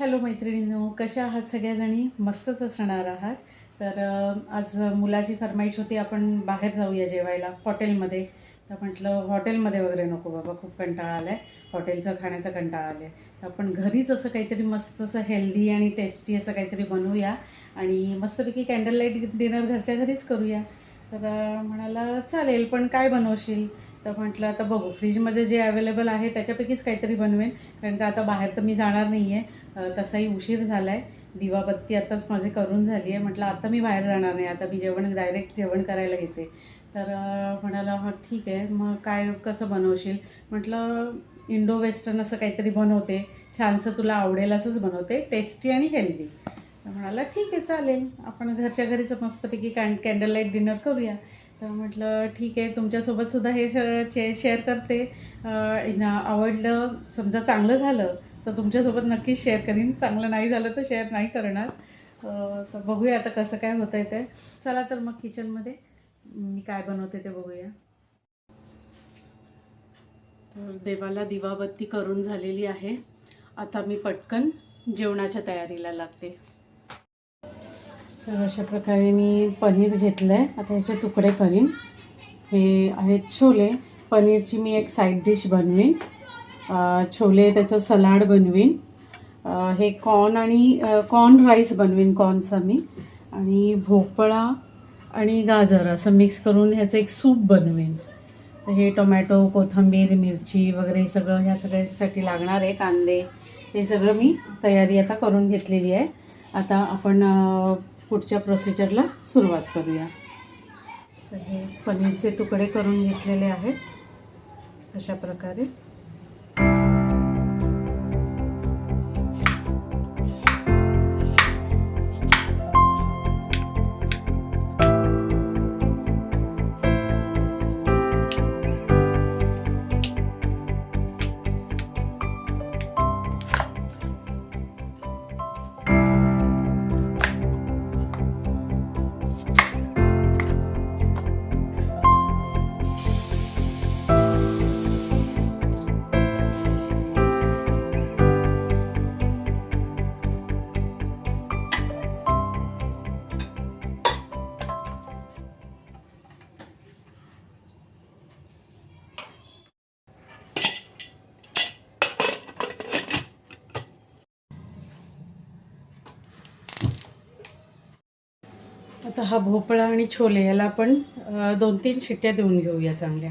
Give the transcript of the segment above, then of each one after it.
Hello मैत्रिणींनो कशा आहात सगळ्याजणी? मस्तच असणार आहात. तर आज मुलाची फरमाईश होती आपण बाहेर जाऊया जेवायला हॉटेलमध्ये. तर म्हटलं हॉटेलमध्ये वगैरे नको बाबा खूप कंटाळा आला आहे हॉटेलचं खाण्याचा कंटाळा आला आहे आपण घरीच असं काहीतरी मस्त असं हेल्दी आणि टेस्टी असं काहीतरी बनवूया आणि मस्तपैकी कॅन्डल लाइट डिनर घरच्या घरीच करूया. तर म्हणाला चालेल पण काय बनवशील? तर म्हटलं आता बघू फ्रीजमध्ये जे अवेलेबल आहे त्याच्यापैकीच काहीतरी बनवेन कारण का आता बाहेर तर मी जाणार नाही आहे तसाही उशीर झाला आहे दिवाबत्ती आताच माझी करून झाली आहे म्हटलं आता मी बाहेर जाणार नाही. आता मी जेवण डायरेक्ट जेवण करायला घेते तर म्हणाला हां ठीक आहे. मग काय कसं बनवशील? म्हटलं इंडो वेस्टर्न असं काहीतरी बनवते. छानसं तुला आवडेल असंच बनवते. टेस्टी आणि हेल्दी. म्हणाला ठीक आहे चालेल. आपण घरच्या घरीच मस्तपैकी कॅन कॅन्डल लाइट डिनर करूया. तर म्हटलं ठीक आहे तुमच्यासोबत सुद्धा हे शे शेअर करते. ना- आवडलं समजा चांगलं झालं तर तुमच्यासोबत नक्कीच शेअर करीन. चांगलं नाही झालं तर शेअर नाही करणार. तर बघूया आता कसं काय होतं आहे ते. चला तर मग किचनमध्ये मी काय बनवते ते बघूया. तर देवाला दिवाबत्ती करून झालेली आहे. आता मी पटकन जेवणाच्या तयारीला लागते. तर अशा प्रकारे मी पनीर घेतलं आहे आता ह्याचे तुकडे करीन. हे आहेत छोले. पनीरची मी एक साईड डिश बनवीन. छोले त्याचं सलाड बनवीन. हे कॉर्न आणि कॉर्न राईस बनवीन कॉर्नचा मी. आणि भोपळा आणि गाजर असं मिक्स करून ह्याचं एक सूप बनवेन. तर हे टोमॅटो कोथिंबीर मिरची वगैरे हे सगळं ह्या सगळ्यासाठी लागणार आहे. कांदे हे सगळं मी तयारी आता करून घेतलेली आहे. आता आपण पुढच्या प्रोसिजरला सुरुवात करूया. तर हे पनीरचे तुकडे करून घेतलेले आहेत. अशा प्रकारे. हा भोपळा आणि छोले याला आपण दोन तीन शिट्ट्या देऊन घेऊया चांगल्या.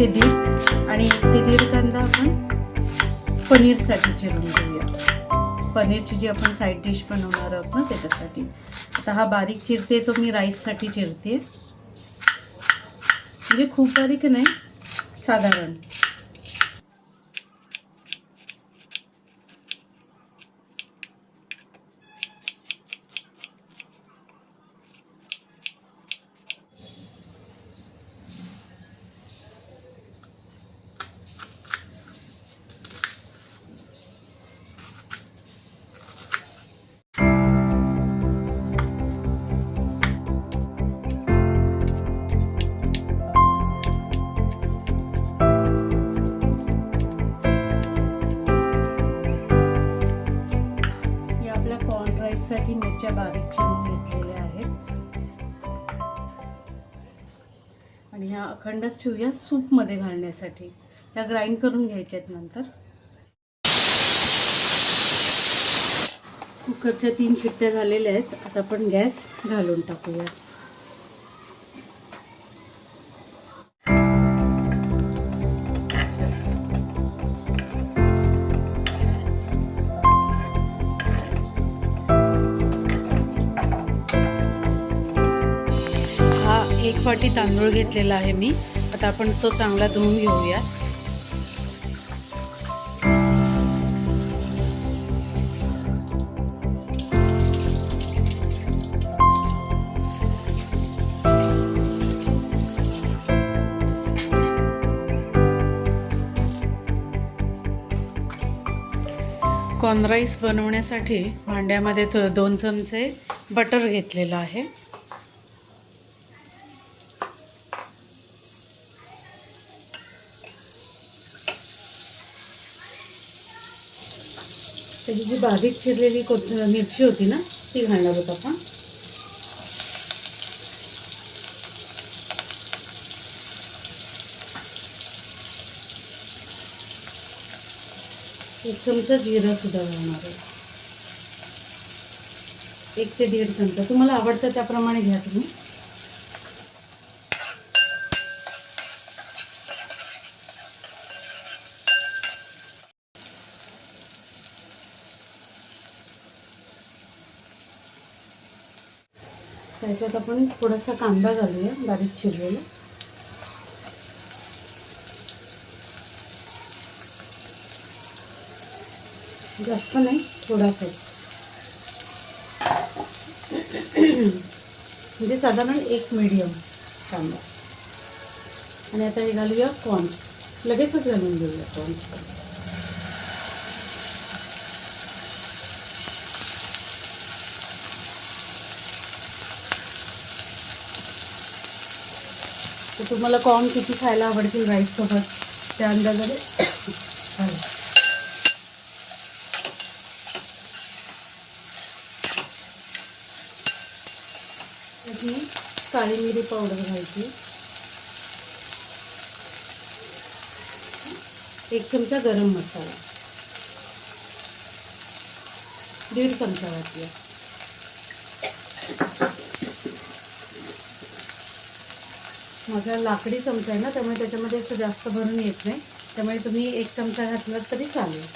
एक ते दीड आणि एक ते दीड कांदा आपण पनीरसाठी चिरून घेऊया. पनीरची जी आपण साईड डिश बनवणार आहोत ना त्याच्यासाठी. आता हा बारीक चिरते तो मी राईससाठी चिरते म्हणजे खूप बारीक नाही साधारण. कॉर्न मिरच्या बारीक चिरून घेतलेल्या आहेत. आणि ह्या अखंडच ठेवूया सूपमध्ये घालण्यासाठी. ह्या ग्राइंड करून घ्यायच्या आहेत नंतर. कुकरच्या तीन शिट्ट्या झालेल्या आहेत. आता आपण गॅस घालून टाकूया एक वाटी तांदूळ घेतलेला आहे मी. आता आपण तो चांगला धुवून घेऊया. कॉर्न राईस बनवण्यासाठी भांड्यामध्ये थो दोन चमचे बटर घेतलेलं आहे. जी बारीक चिरलेली कोथ मिरची होती ना ती घालणार होत आपण. एक चमचा जिरा सुद्धा घालणार आहे एक ते दीड चमचा. तुम्हाला आवडतं त्याप्रमाणे घ्या तुम्ही. त्याच्यात आपण थोडासा कांदा घालूया बारीक चिरलेला. जास्त नाही थोडासाच म्हणजे साधारण एक मिडियम कांदा. आणि आता हे घालूया कॉर्न्स लगेचच घालून घेऊया कॉर्न्स तर तुम्हाला कॉर्न किती खायला आवडतील राईससोबत त्या अंदाजाने. घाला. काळी मिरी पावडर घालते. एक चमचा गरम मसाला. दीड चमचा घातला माझा लाकडी चमचा आहे ना त्यामुळे त्याच्यामध्ये असं जास्त भरून येत नाही. त्यामुळे तुम्ही एक चमचा घातला तरी चालेल.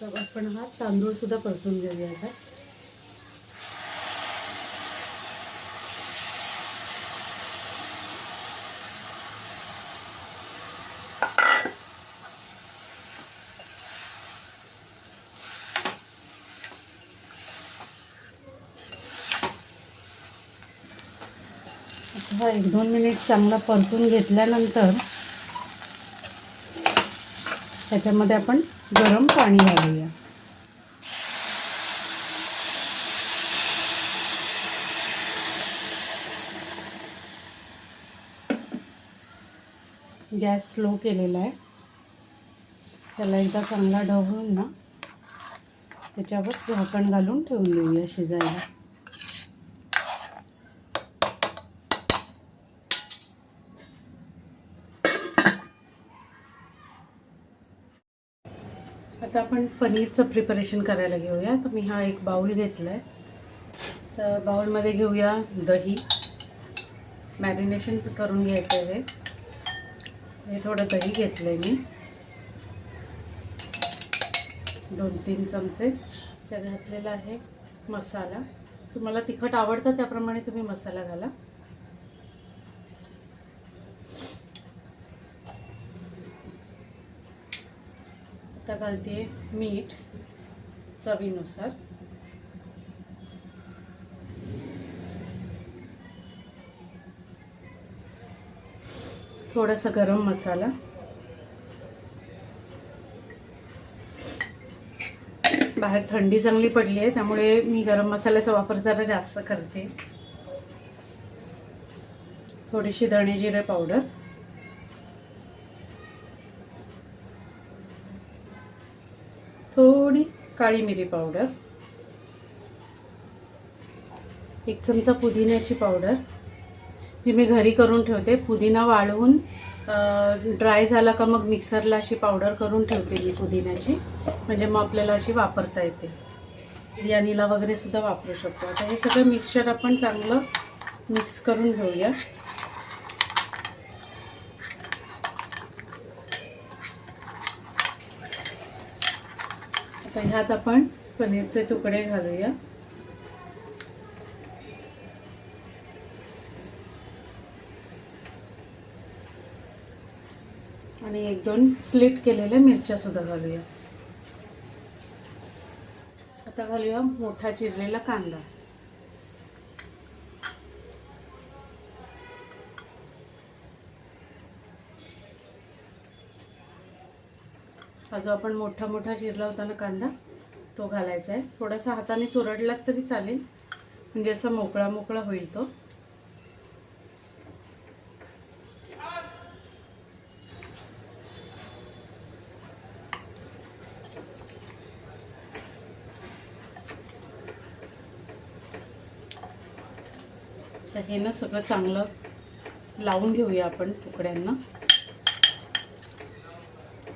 तर आपण हा तांदूळ सुद्धा परतून घेऊया आता. एक दोन मिनिट चांगला परतून घेतल्यानंतर त्याच्यामध्ये आपण गरम पाणी घालूया. गॅस स्लो केलेला आहे. त्याला एकदा चांगला ढवळून ना त्याच्यावर झाकण घालून ठेवून देऊया शिजायला. आता आपण पनीरचं प्रिपरेशन करायला घेऊया. तर मी हा एक बाऊल घेतला आहे तर बाऊलमध्ये घेऊया दही. मॅरिनेशन करून घ्यायचं आहे हे थोडं दही घेतलं आहे मी. दोन तीन चमचे. त्यात घातलेला आहे मसाला. तुम्हाला तिखट आवडतं त्याप्रमाणे तुम्ही मसाला घाला. आता घालते मीठ चवीनुसार. थोडासा गरम मसाला. बाहेर थंडी चांगली पडली आहे त्यामुळे मी गरम मसाल्याचा वापर जरा जास्त करते. थोडीशी धणे जिरे पावडर. काळी मिरी पावडर एक चमचा पुदिन्याची पावडर जी मी घरी करून ठेवते. पुदिना वाळवून ड्राय झाला का मग मिक्सरला अशी पावडर करून ठेवते मी पुदिन्याची. म्हणजे मग आपल्याला अशी वापरता येते. बिर्याणीला वगैरे सुद्धा वापरू शकतो. आता हे सगळं मिक्सचर आपण चांगलं मिक्स करून घेऊया. तर ह्यात आपण पनीरचे तुकडे घालूया. आणि एक दोन स्लिट केलेल्या मिरच्या सुद्धा घालूया. आता घालूया मोठा चिरलेला कांदा. हा जो आपण मोठा मोठा चिरला होता ना कांदा तो घालायचा आहे. थोडासा हाताने चुरडलात तरी चालेल. म्हणजे असा मोकळा मोकळा होईल तो. तर हे ना सगळं चांगलं लावून घेऊया आपण तुकड्यांना.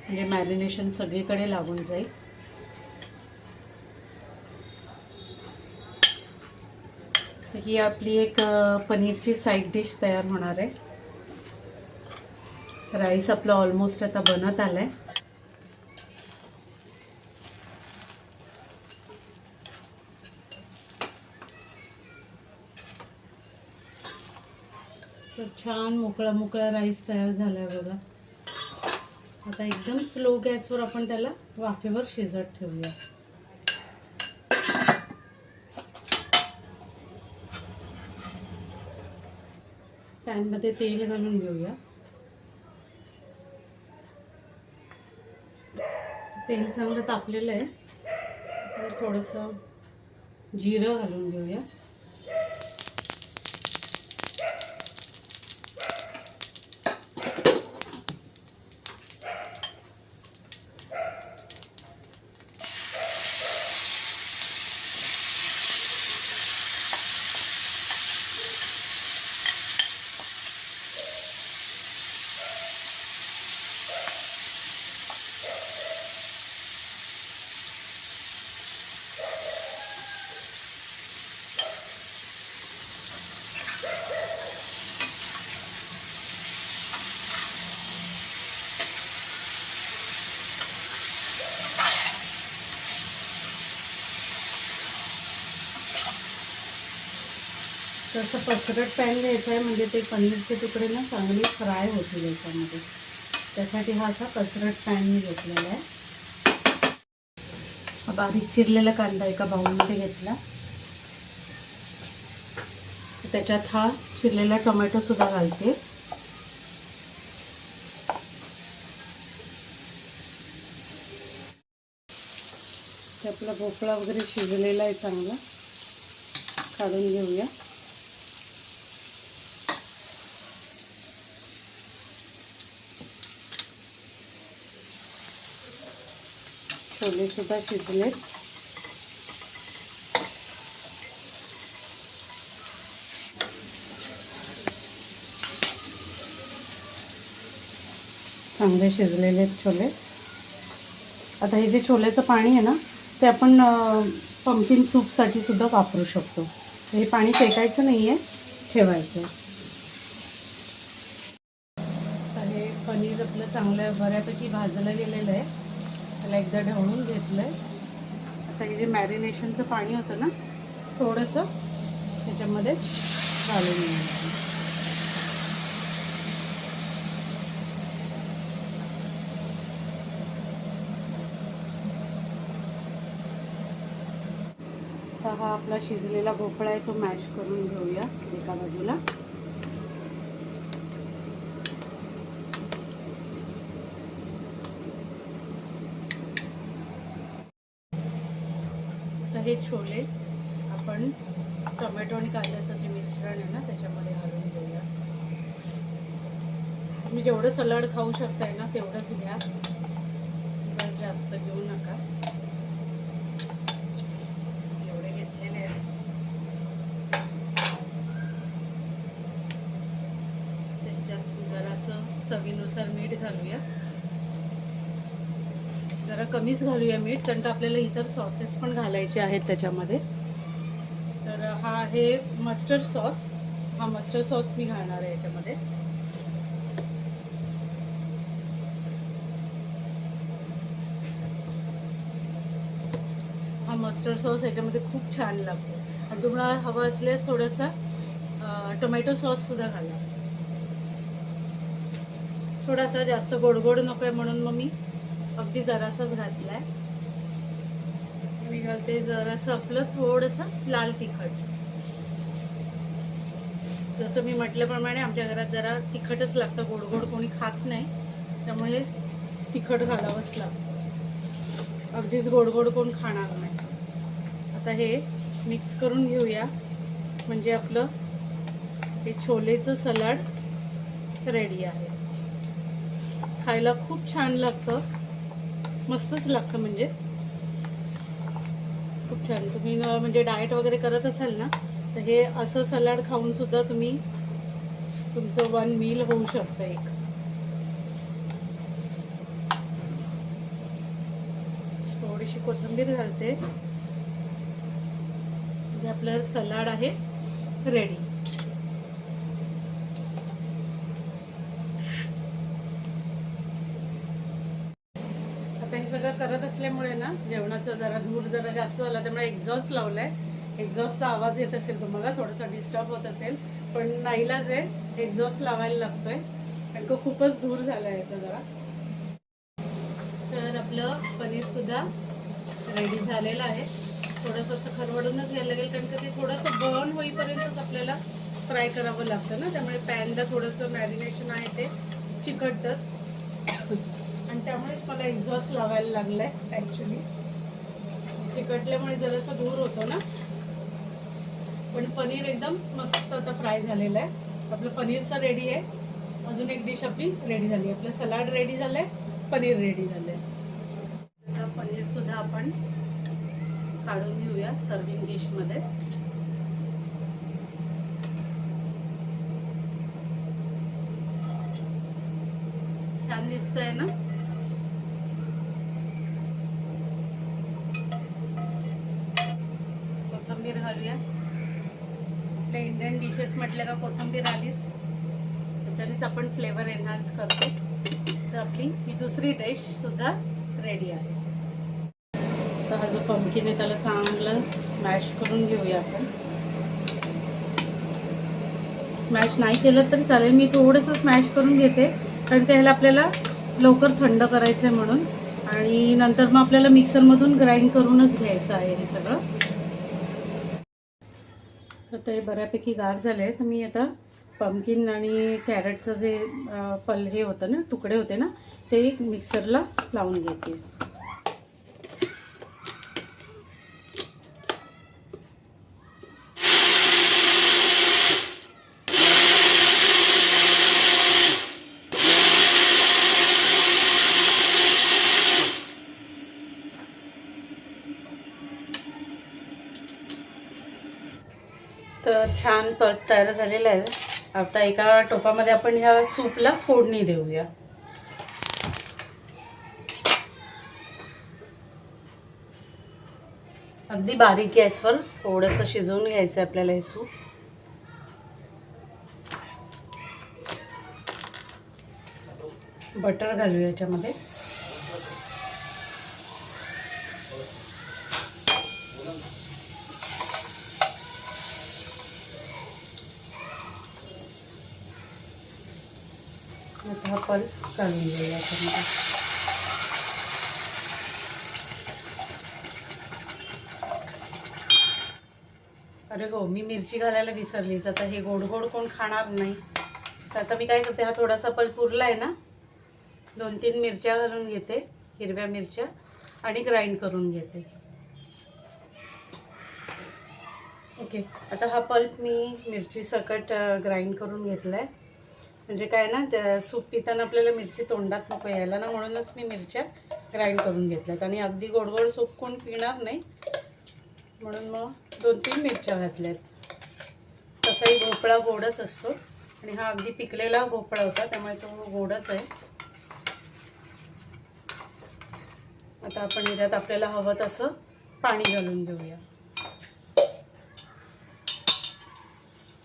म्हणजे मॅरिनेशन सगळीकडे लागून जाईल. तर ही आपली एक पनीरची साईड डिश तयार होणार आहे. राईस आपला ऑलमोस्ट आता बनत आलाय. तर छान मोकळा मोकळा राईस तयार झालाय बघा. आता एकदम स्लो गॅसवर आपण त्याला वाफेवर शिजत ठेवूया. पॅनमध्ये तेल घालून घेऊया. तेल चांगलं तापलेलं आहे. थोडंसं जिरं घालून घेऊया. तसं पसरट पॅन घ्यायचं आहे म्हणजे ते पनीरचे तुकडे ना चांगले फ्राय होतील याच्यामध्ये. त्यासाठी हा असा पसरट पॅन मी घेतलेला आहे. बारीक चिरलेला कांदा एका बाऊलमध्ये घेतला. त्याच्यात हा चिरलेला टोमॅटो सुद्धा घालते. आपला भोपळा वगैरे शिजलेला आहे चांगला. काढून घेऊया. छोले सुद्धा शिजलेत. चांगले शिजलेले आहेत छोले. आता हे जे छोल्याचं पाणी आहे ना ते आपण पंकिन सूपसाठी सुद्धा वापरू शकतो. हे पाणी फेकायचं नाही आहे ठेवायचं आता हे पनीर आपलं चांगलं बऱ्यापैकी भाजलं गेलेलं आहे. त्याला एकदा ढवळून घेतलं आहे आता हे जे मॅरिनेशनचं पाणी होतं ना थोडंसं त्याच्यामध्ये घालून घ्यायचं आता हा आपला शिजलेला भोपळा आहे तो मॅश करून घेऊया एका बाजूला. आता हे छोले आपण टोमॅटो आणि कांद्याचं जे मिश्रण आहे ना त्याच्यामध्ये घालून घेऊया. तुम्ही जेवढं सलाड खाऊ शकताय ना तेवढंच घ्या. बस जास्त घेऊ नका. एवढे घेतलेले आहेत. त्याच्यात जरासं चवीनुसार मीठ घालूया. जरा कमीच घालूया मीठ कारण का आपल्याला इतर सॉसेस पण घालायचे आहेत त्याच्यामध्ये. तर हा आहे मस्टर्ड सॉस हा मस्टर्ड सॉस मी घालणार आहे याच्यामध्ये. हा मस्टर्ड सॉस याच्यामध्ये खूप छान लागतो. आणि तुम्हाला हवं असल्यास थोडासा टोमॅटो टोमॅटो सॉससुद्धा घाला. थोडासा जास्त गोड गोड नको आहे म्हणून मग मी अगदी जरासाच घातला आहे मी घालते जरासं आपलं थोडंसं लाल तिखट. जसं मी म्हटल्याप्रमाणे आमच्या घरात जरा तिखटच लागतं गोड गोड कोणी खात नाही त्यामुळे तिखट घालावंच लागतं. अगदीच गोड गोड कोण खाणार नाही. आता हे मिक्स करून घेऊया. म्हणजे आपलं हे छोलेचं सलाड रेडी आहे. खायला खूप छान लागतं. मस्तच लागतं म्हणजे. खूप छान. तुम्ही म्हणजे डाएट वगैरे करत असाल ना तर हे असं सलाड खाऊन सुद्धा तुम्ही तुमचं वन मील होऊ शकतं एक. थोडीशी कोथिंबीर घालते. म्हणजे आपलं सलाड आहे रेडी आता हे सगळं करत असल्यामुळे ना जेवणाचा जरा धूर जरा जास्त झाला त्यामुळे एक्झॉस्ट लावलाय. एक्झॉस्टचा आवाज येत असेल तुम्हाला थोडासा डिस्टर्ब होत असेल पण नाहीलाच आहे एक्झॉस्ट लावायला लागतोय कारण का खूपच धूर झाला आहे याचा जरा. तर आपलं पनीर सुद्धा रेडी झालेलं आहे. थोडंसं असं खरवडूनच घ्यायला लागेल कारण का ते थोडंसं बर्न होईपर्यंतच आपल्याला फ्राय करावं लागतं ना त्यामुळे पॅनला थोडंसं मॅरिनेशन आहे ते चिकटतं. आणि त्यामुळेच मला एक्झॉस्ट लावायला लागलाय ॲक्च्युली चिकटल्यामुळे जरासा धूर होतो ना. पण पनीर एकदम मस्त आता फ्राय झालेलं आहे. आपलं पनीर तर रेडी आहे. अजून एक डिश आपली रेडी झाली आपलं सलाड रेडी झालंय पनीर रेडी झालंय. आता पनीर सुद्धा आपण काढून घेऊया सर्विंग डिशमध्ये छान दिसतंय ना कोथिंबीर घालूया आपल्या इंडियन डिशेस म्हटलं का कोथिंबीर आलीच त्याच्यानेच आपण फ्लेवर एन्हान्स करतो. तर आपली ही दुसरी डिश सुद्धा रेडी आहे. तर हा जो पंपकिन आहे त्याला चांगलं स्मॅश करून घेऊया आपण. स्मॅश नाही केलं तरी चालेल. मी थोडंसं स्मॅश करून घेते. कारण त्याला आपल्याला लवकर थंड करायचं आहे म्हणून. आणि नंतर मग आपल्याला मिक्सरमधून ग्राइंड करूनच घ्यायचं आहे हे सगळं. ते बऱ्यापैकी गार झाले तर मी आता पमकिन आणि कॅरेटचं जे पल हे होतं ना तुकडे होते ना ते एक मिक्सरला लावून घेते. तर छान परत तयार झालेला आहे. आता एका टोपामध्ये आपण ह्या सूपला फोडणी देऊया. अगदी बारीक गॅसवर थोडंसं शिजवून घ्यायचं आहे आपल्याला हे सूप. बटर घालूया याच्यामध्ये आता आपण घेऊया अरे हो मी मिरची घालायला विसरलीच. आता हे गोड गोड कोण खाणार नाही. तर आता मी काय करते हा थोडासा पल्प पुरला आहे ना. दोन तीन मिरच्या घालून घेते हिरव्या मिरच्या आणि ग्राइंड करून घेते. ओके आता हा पल्प मी मिरची सकट ग्राइंड करून घेतला आहे म्हणजे काय ना त्या सूप पिताना आपल्याला मिरची तोंडात नको यायला ना म्हणूनच मी मिरच्या ग्राइंड करून घेतल्यात. आणि अगदी गोडगोड सूप कोण पिणार नाही म्हणून मग दोन तीन मिरच्या घातल्यात. तसाही भोपळा गोडच असतो. आणि हा अगदी पिकलेला भोपळा होता त्यामुळे तो गोडच आहे. आता आपण याच्यात आपल्याला हवं तसं पाणी घालून घेऊया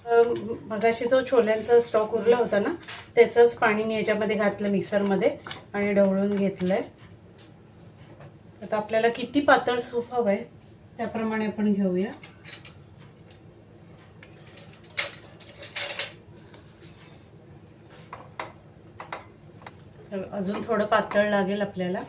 मगाशी जो छोल्यांचा स्टॉक उरला होता ना त्याचंच पाणी मी याच्यामध्ये घातलं मिक्सरमध्ये आणि ढवळून घेतलंय. आता आपल्याला किती पातळ सूप हवं आहे त्याप्रमाणे आपण घेऊया. तर अजून थोडं पातळ लागेल आपल्याला.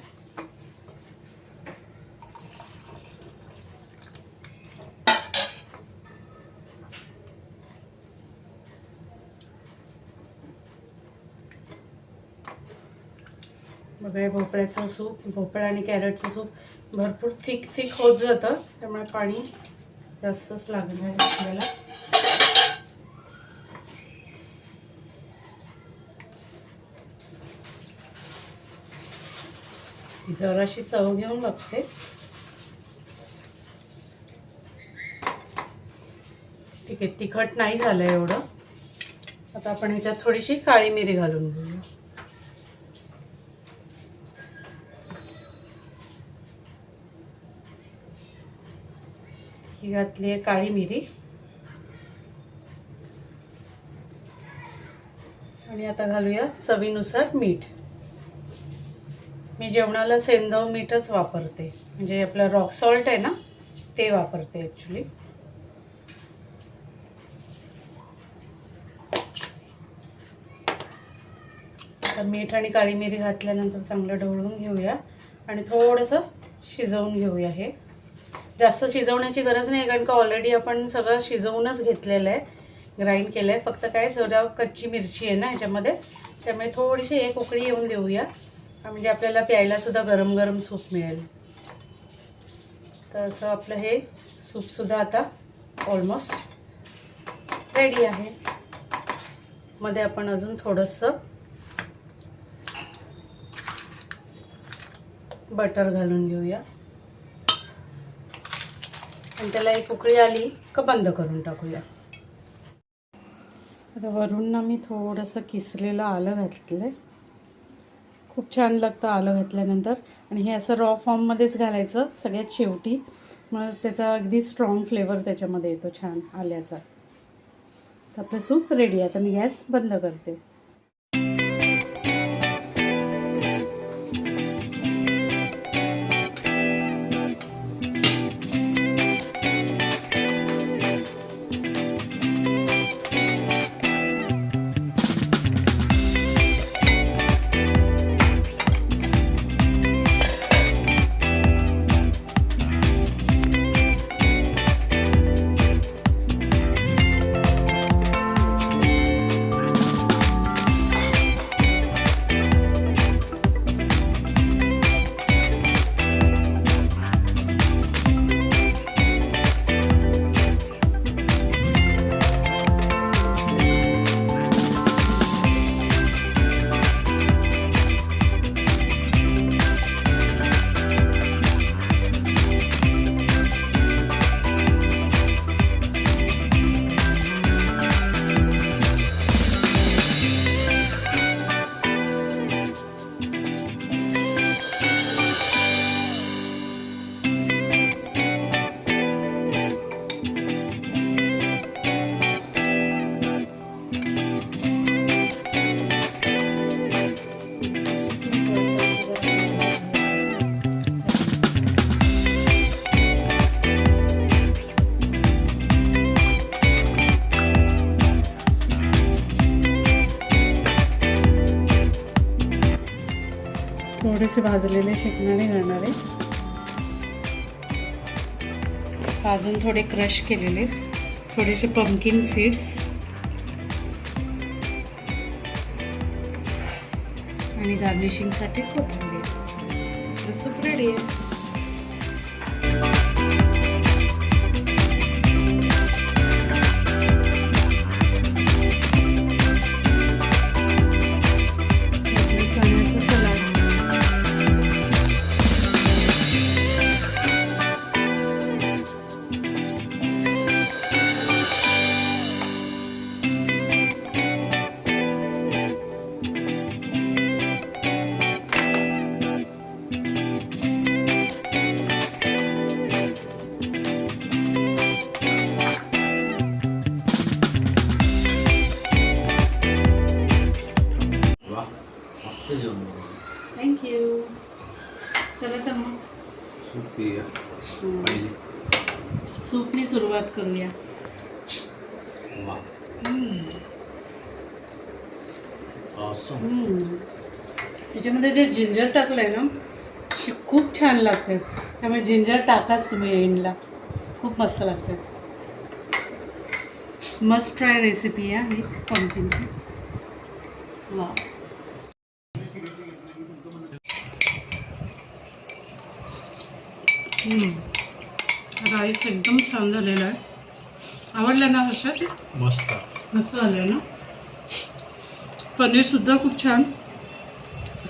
बघा भोपळ्याचं सूप भोपळा आणि कॅरेटचं सूप भरपूर थिक थिक होत जातं. त्यामुळे पाणी जास्तच लागणार आहे आपल्याला. जराशी चव घेऊन बघते. ठीक आहे तिखट नाही झालं एवढं. आता आपण ह्याच्यात थोडीशी काळी मिरी घालून घेऊया. ही घातली आहे काळी मिरी. आणि आता घालूया चवीनुसार मीठ. मी जेवणाला सेंधव मीठच वापरते. म्हणजे आपलं रॉक सॉल्ट आहे ना ते वापरते ॲक्च्युली आता मीठ आणि काळी मिरी घातल्यानंतर चांगलं ढवळून घेऊया. आणि थोडंसं शिजवून घेऊया हे. जास्त शिजवण्याची गरज नाही कारण का ऑलरेडी आपण सगळं शिजवूनच घेतलेलं आहे ग्राइंड केलं आहे फक्त काय थोडा कच्ची मिरची आहे ना ह्याच्यामध्ये त्यामुळे थोडीशी एक उकळी येऊन देऊया. म्हणजे आपल्याला प्यायलासुद्धा गरम गरम सूप मिळेल. तर असं आपलं हे सूपसुद्धा आता ऑलमोस्ट रेडी आहे. मध्ये आपण अजून थोडंसं बटर घालून घेऊया. आणि त्याला एक उकळी आली का बंद करून टाकूया. आता वरून ना मी थोडंसं किसलेलं आलं घातलं आहे खूप छान लागतं आलं घातल्यानंतर. आणि हे असं रॉ फॉर्ममध्येच घालायचं सगळ्यात शेवटी. मग त्याचा अगदी स्ट्रॉंग फ्लेवर त्याच्यामध्ये येतो छान आल्याचा. तर आपलं सूप रेडी आहे. आता मी गॅस बंद करते. भाजलेले शेंगदाणे घालणार. आहे अजून थोडे क्रश केलेले थोडेसे पंकिन सीड्स आणि गार्निशिंगसाठी कोथिंबीर. सूप रेडी आहे. सूपनी सुरुवात करूया. त्याच्यामध्ये जे जिंजर टाकलं आहे ना ते खूप छान लागते त्यामुळे जिंजर टाकाच तुम्ही एंडला खूप मस्त लागते मस्ट ट्राय रेसिपी आहे ही पंकिनची वा. राईस एकदम छान झालेला आहे. आवडलं ना हर्षद? मस्त. मस्त झालं आहे ना? पनीरसुद्धा खूप छान.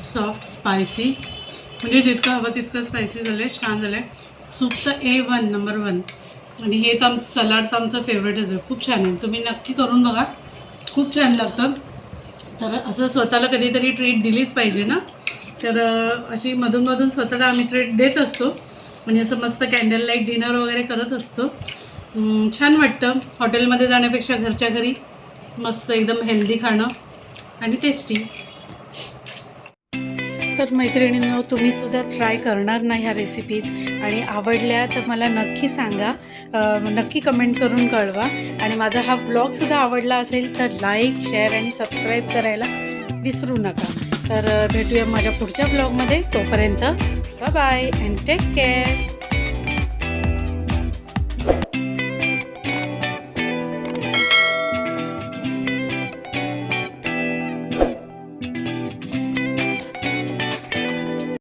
सॉफ्ट स्पायसी म्हणजे जितकं हवं तितकं स्पायसी झालं आहे छान झालं आहे सूपचं ए वन नंबर वन आणि हे तर आमचं सलाडचं आमचं फेवरेटच आहे. खूप छान आहे. तुम्ही नक्की करून बघा. खूप छान लागतं. तर असं स्वतःला कधीतरी ट्रीट दिलीच पाहिजे ना? तर अशी मधूनमधून स्वतःला आम्ही ट्रीट देत असतो. म्हणजे असं मस्त कॅन्डल लाइट डिनर वगैरे करत असतो. छान वाटतं. हॉटेलमध्ये जाण्यापेक्षा घरच्या घरी मस्त एकदम हेल्दी खाणं आणि टेस्टी तर मैत्रिणींनो तुम्ही सुद्धा ट्राय करणार ना ह्या रेसिपीज आणि आवडल्या तर मला नक्की सांगा. नक्की कमेंट करून कळवा. आणि माझा हा ब्लॉगसुद्धा आवडला असेल तर लाईक शेअर आणि सबस्क्राईब करायला विसरू नका. तर भेटूया माझ्या पुढच्या ब्लॉगमध्ये तोपर्यंत bye bye and take care